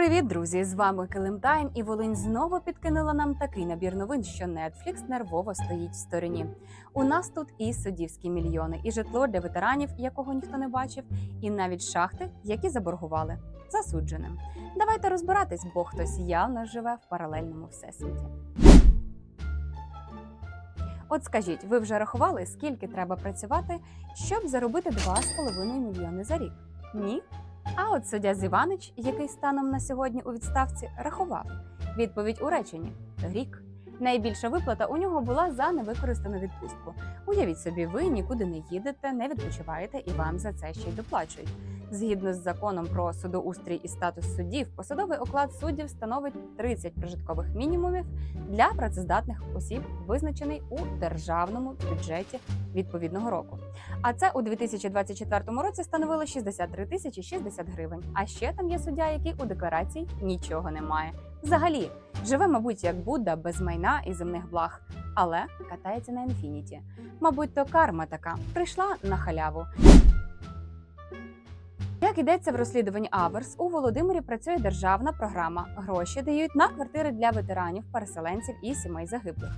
Привіт, друзі! З вами Килим Тайм і Волинь знову підкинула нам такий набір новин, що Netflix нервово стоїть в стороні. У нас тут і суддівські мільйони, і житло для ветеранів, якого ніхто не бачив, і навіть шахти, які заборгували засудженим. Давайте розбиратись, бо хтось явно живе в паралельному всесвіті. От скажіть, ви вже рахували, скільки треба працювати, щоб заробити 2,5 мільйони за рік? Ні? А от суддя Зіванич, який станом на сьогодні у відставці, рахував. Відповідь у реченні рік. Найбільша виплата у нього була за невикористану відпустку. Уявіть собі, ви нікуди не їдете, не відпочиваєте і вам за це ще й доплачують. Згідно з законом про судоустрій і статус суддів, посадовий оклад суддів становить 30 прожиткових мінімумів для працездатних осіб, визначений у державному бюджеті відповідного року. А це у 2024 році становило 63 тисячі 60 гривень. А ще там є суддя, який у декларації нічого не має. Взагалі, живе, мабуть, як Будда без майна і земних благ, але катається на інфініті. Мабуть, то карма така прийшла на халяву. Як йдеться в розслідуванні Аверс, у Володимирі працює державна програма. Гроші дають на квартири для ветеранів, переселенців і сімей загиблих.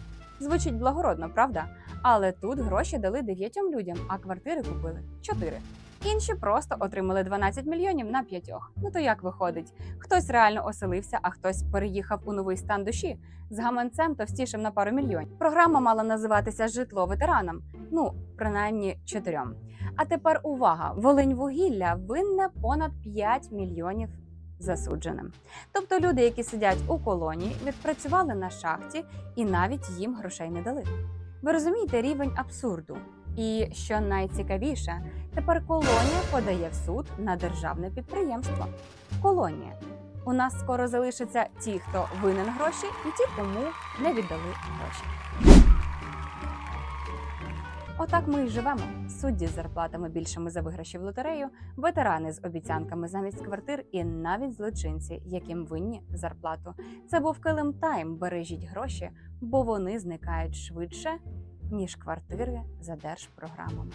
Звучить благородно, правда? Але тут гроші дали дев'ятьом людям, а квартири купили чотири. Інші просто отримали 12 мільйонів на п'ятьох. Ну то як виходить? Хтось реально оселився, а хтось переїхав у новий стан душі з гаманцем товстішим на пару мільйонів. Програма мала називатися Житло ветеранам. Ну, принаймні чотирьом. А тепер увага! Волинь вугілля винне понад 5 мільйонів засудженим. Тобто люди, які сидять у колонії, відпрацювали на шахті і навіть їм грошей не дали. Ви розумієте рівень абсурду? І що найцікавіше, тепер колонія подає в суд на державне підприємство. Колонія. У нас скоро залишаться ті, хто винен гроші, і ті, кому не віддали гроші. Отак ми і живемо. Судді з зарплатами більшими за виграші в лотерею, ветерани з обіцянками замість квартир, і навіть злочинці, яким винні зарплату. Це був Килим Тайм. Бережіть гроші, бо вони зникають швидше ніж квартири за держпрограмами.